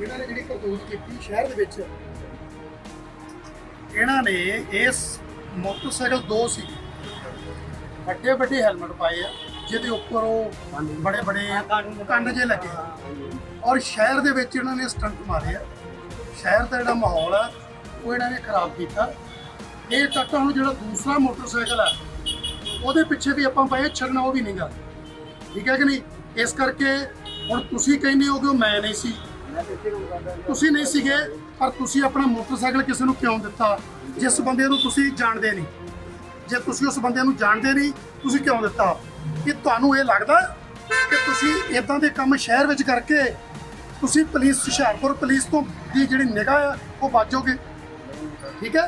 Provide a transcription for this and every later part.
ਇਹਨਾਂ ਨੇ ਜਿਹੜੀ ਕਰਤੂਤ ਕੀਤੀ ਸ਼ਹਿਰ ਦੇ ਵਿੱਚ ਇਹਨਾਂ ਨੇ ਇਸ ਮੋਟਰਸਾਈਕਲ ਦੋ ਸੀ। ਵੱਡੇ ਵੱਡੇ ਹੈਲਮਟ ਪਾਏ ਆ ਜਿਹਦੇ ਉੱਪਰ ਉਹ ਬੜੇ ਬੜੇ ਕੰਨ ਜੇ ਲੱਗੇ। ਔਰ ਸ਼ਹਿਰ ਦੇ ਵਿੱਚ ਇਹਨਾਂ ਨੇ ਸਟੰਟ ਮਾਰੇ ਆ। ਸ਼ਹਿਰ ਦਾ ਜਿਹੜਾ ਮਾਹੌਲ ਆ ਉਹ ਇਹਨਾਂ ਨੇ ਖਰਾਬ ਕੀਤਾ। ਇਹ ਤੱਕ ਹੁਣ ਜਿਹੜਾ ਦੂਸਰਾ ਮੋਟਰਸਾਈਕਲ ਆ ਉਹਦੇ ਪਿੱਛੇ ਵੀ ਆਪਾਂ ਪਏ ਛੱਡਣਾ ਉਹ ਵੀ ਨਹੀਂਗਾ ਠੀਕ ਹੈ ਕਿ ਨਹੀਂ? ਇਸ ਕਰਕੇ ਹੁਣ ਤੁਸੀਂ ਕਹਿੰਦੇ ਹੋ ਕਿ ਉਹ ਮੈਂ ਨਹੀਂ ਸੀ। ਤੁਸੀਂ ਨਹੀਂ ਸੀਗੇ ਪਰ ਤੁਸੀਂ ਆਪਣਾ ਮੋਟਰਸਾਈਕਲ ਕਿਸੇ ਨੂੰ ਕਿਉਂ ਦਿੱਤਾ? ਜਿਸ ਬੰਦੇ ਨੂੰ ਤੁਸੀਂ ਜਾਣਦੇ ਨਹੀਂ। ਜੇ ਤੁਸੀਂ ਉਸ ਬੰਦੇ ਨੂੰ ਜਾਣਦੇ ਨਹੀਂ ਤੁਸੀਂ ਕਿਉਂ ਦਿੱਤਾ? ਕਿ ਤੁਹਾਨੂੰ ਇਹ ਲੱਗਦਾ ਕਿ ਤੁਸੀਂ ਇਦਾਂ ਦੇ ਕੰਮ ਸ਼ਹਿਰ ਵਿੱਚ ਕਰਕੇ ਤੁਸੀਂ ਪੁਲਿਸ ਹੁਸ਼ਿਆਰਪੁਰ ਪੁਲਿਸ ਤੋਂ ਦੀ ਜਿਹੜੀ ਨਿਗਾਹ ਆ ਉਹ ਬਾਜੋਗੇ ਠੀਕ ਹੈ?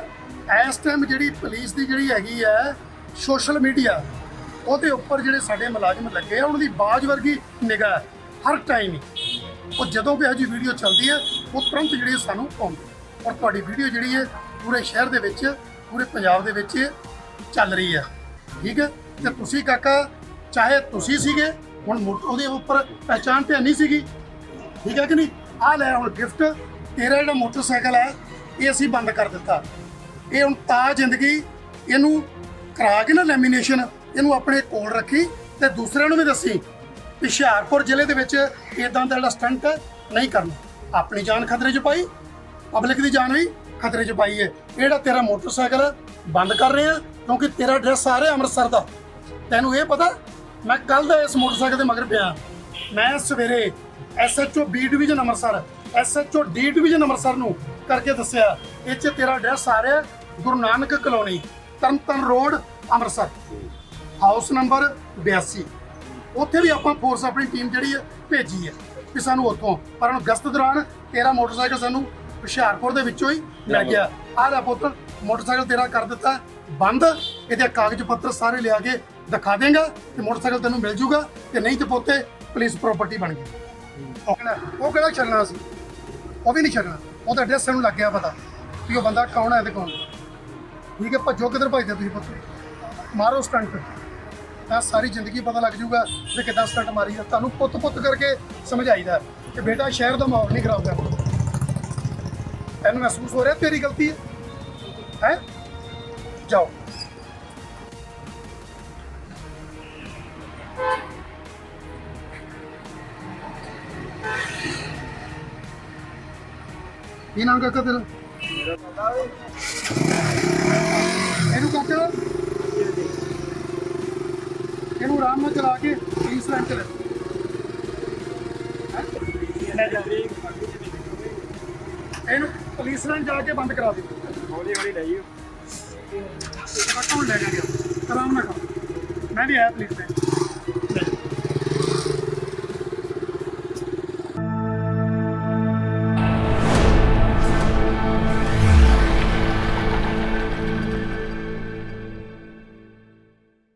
ਇਸ ਟਾਈਮ ਜਿਹੜੀ ਪੁਲਿਸ ਦੀ ਜਿਹੜੀ ਹੈਗੀ ਹੈ ਸੋਸ਼ਲ ਮੀਡੀਆ ਉਹਦੇ ਉੱਪਰ ਜਿਹੜੇ ਸਾਡੇ ਮੁਲਾਜ਼ਮ ਲੱਗੇ ਆ ਉਹਨਾਂ ਦੀ ਬਾਜ ਵਰਗੀ ਨਿਗਾਹ ਹੈ, ਹਰ ਟਾਈਮ ਹੀ। ਉਹ ਜਦੋਂ ਵੀ ਇਹੋ ਜਿਹੀ ਵੀਡੀਓ ਚੱਲਦੀ ਹੈ, ਉਹ ਤੁਰੰਤ ਜਿਹੜੀ ਸਾਨੂੰ ਪਾਉਂਦੇ ਔਰ ਤੁਹਾਡੀ ਵੀਡੀਓ ਜਿਹੜੀ ਹੈ, ਪੂਰੇ ਸ਼ਹਿਰ ਦੇ ਵਿੱਚ, ਪੂਰੇ ਪੰਜਾਬ ਦੇ ਵਿੱਚ ਚੱਲ ਰਹੀ ਹੈ। ਠੀਕ ਹੈ? ਤੇ ਤੁਸੀਂ ਕਾਕਾ, ਚਾਹੇ ਤੁਸੀਂ ਸੀਗੇ, ਹੁਣ ਮੋ- ਉਹਦੇ ਉੱਪਰ ਪਹਿਚਾਣ ਤੇ ਨਹੀਂ ਸੀਗੀ। ਠੀਕ ਹੈ ਕਿ ਨਹੀਂ? ਆ ਲੈ ਹੁਣ ਗਿਫਟ ਤੇਰਾ ਜਿਹੜਾ ਮੋਟਰਸਾਈਕਲ ਹੈ, ਇਹ ਅਸੀਂ ਬੰਦ ਕਰ ਦਿੱਤਾ। ਇਹ ਹੁਣ ਤਾਂ ਜ਼ਿੰਦਗੀ, ਇਹਨੂੰ ਕਰਾ ਕੇ ਨਾ ਲੈਮੀਨੇਸ਼ਨ ਇਹਨੂੰ ਆਪਣੇ ਕੋਲ ਰੱਖੀ ਤੇ ਦੂਸਰਿਆਂ ਨੂੰ ਵੀ ਦੱਸੀ। ਹੁਸ਼ਿਆਰਪੁਰ ਜ਼ਿਲ੍ਹੇ ਦੇ ਵਿੱਚ ਇਦਾਂ ਦਾ ਜਿਹੜਾ ਸਟੰਟ ਨਹੀਂ ਕਰਨਾ। ਆਪਣੀ ਜਾਨ ਖਤਰੇ 'ਚ ਪਾਈ ਪਬਲਿਕ ਦੀ ਜਾਨ ਵੀ ਖਤਰੇ 'ਚ ਪਾਈ ਹੈ। ਇਹ ਜਿਹੜਾ ਤੇਰਾ ਮੋਟਰਸਾਈਕਲ ਹੈ, ਬੰਦ ਕਰ ਰਹੇ ਆ ਕਿਉਂਕਿ ਤੇਰਾ ਐਡਰੈਸ ਆ ਰਿਹਾ ਅੰਮ੍ਰਿਤਸਰ ਦਾ। ਤੈਨੂੰ ਇਹ ਪਤਾ ਮੈਂ ਕੱਲ ਦਾ ਇਸ ਮੋਟਰਸਾਈਕਲ ਦੇ ਮਗਰ ਪਿਆ ਮੈਂ ਸਵੇਰੇ SHO B division Amritsar SHO D division Amritsar ਨੂੰ ਕਰਕੇ ਦੱਸਿਆ ਇਹ 'ਚ ਤੇਰਾ ਐਡਰੈਸ ਆ ਰਿਹਾ Guru Nanak colony Tarntaran road Amritsar. House number 82 ਉੱਥੇ ਵੀ ਆਪਾਂ ਫੋਰਸ ਆਪਣੀ ਟੀਮ ਜਿਹੜੀ ਹੈ ਭੇਜੀ ਹੈ ਕਿ ਸਾਨੂੰ ਉੱਥੋਂ। ਪਰ ਹੁਣ ਗਸਤ ਦੌਰਾਨ ਤੇਰਾ ਮੋਟਰਸਾਈਕਲ ਸਾਨੂੰ ਹੁਸ਼ਿਆਰਪੁਰ ਦੇ ਵਿੱਚੋਂ ਹੀ ਮਿਲ ਗਿਆ। ਆਹ ਲੈ ਪੁੱਤ ਮੋਟਰਸਾਈਕਲ ਤੇਰਾ ਕਰ ਦਿੱਤਾ ਬੰਦ। ਇਹਦੇ ਕਾਗਜ਼ ਪੱਤਰ ਸਾਰੇ ਲਿਆ ਕੇ ਦਿਖਾ ਦੇਗਾ ਤੇ ਮੋਟਰਸਾਈਕਲ ਤੈਨੂੰ ਮਿਲ ਜੂਗਾ ਤੇ ਨਹੀਂ ਤੇ ਪੋਤੇ ਪੁਲਿਸ ਪ੍ਰਾਪਰਟੀ ਬਣ ਗਈ। ਉਹ ਕਿਹੜਾ ਉਹ ਕਿਹੜਾ ਛੱਡਣਾ ਸੀ? ਉਹ ਵੀ ਨਹੀਂ ਛੱਡਣਾ। ਉਹਦਾ ਐਡਰੈਸ ਸਾਨੂੰ ਲੱਗ ਗਿਆ ਪਤਾ ਕਿ ਉਹ ਬੰਦਾ ਕੌਣ ਹੈ ਤੇ ਕੌਣ। ਠੀਕ ਹੈ ਭੱਜੋ ਕਿੱਧਰ ਭੱਜਦੇ ਤੁਸੀਂ ਪੁੱਤ? ਮਾਰੋ ਸਟੰਟ ਤਾਂ ਸਾਰੀ ਜ਼ਿੰਦਗੀ ਪਤਾ ਲੱਗ ਜੂਗਾ ਵੀ ਕਿੱਦਾਂ ਸਟੰਟ ਮਾਰੀ ਆ। ਤੁਹਾਨੂੰ ਪੁੱਤ ਪੁੱਤ ਕਰਕੇ ਸਮਝਾਈਦਾ ਕਿ ਬੇਟਾ ਸ਼ਹਿਰ ਦਾ ਮਾਹੌਲ ਨਹੀਂ ਖਰਾਬ ਕਰਨਾ। ਤੈਨੂੰ ਮਹਿਸੂਸ ਹੋ ਰਿਹਾ ਤੇਰੀ ਗਲਤੀ ਹੈ? ਹੈ? ਜਾਓ। ਕੀ ਨਾਮ ਕਾਕਾ ਤੇਰਾ? ਇਹਨੂੰ ਕਾਕਾ ਇਹਨੂੰ ਆਰਾਮ ਨਾਲ ਚਲਾ ਕੇ ਪੁਲਿਸ ਲਾਈਨ ਤੇ ਲੈ ਇਹਨੂੰ ਪੁਲਿਸ ਲਾਈਨ ਜਾ ਕੇ ਬੰਦ ਕਰਾ ਦੇ। ਹੌਲੀ ਹੌਲੀ ਕਾਕਾ ਹੁਣ ਲੈ ਗਿਆ ਆਰਾਮ ਨਾਲ ਮੈਂ ਵੀ ਆਇਆ ਪੁਲਿਸ ਲਾਈਨ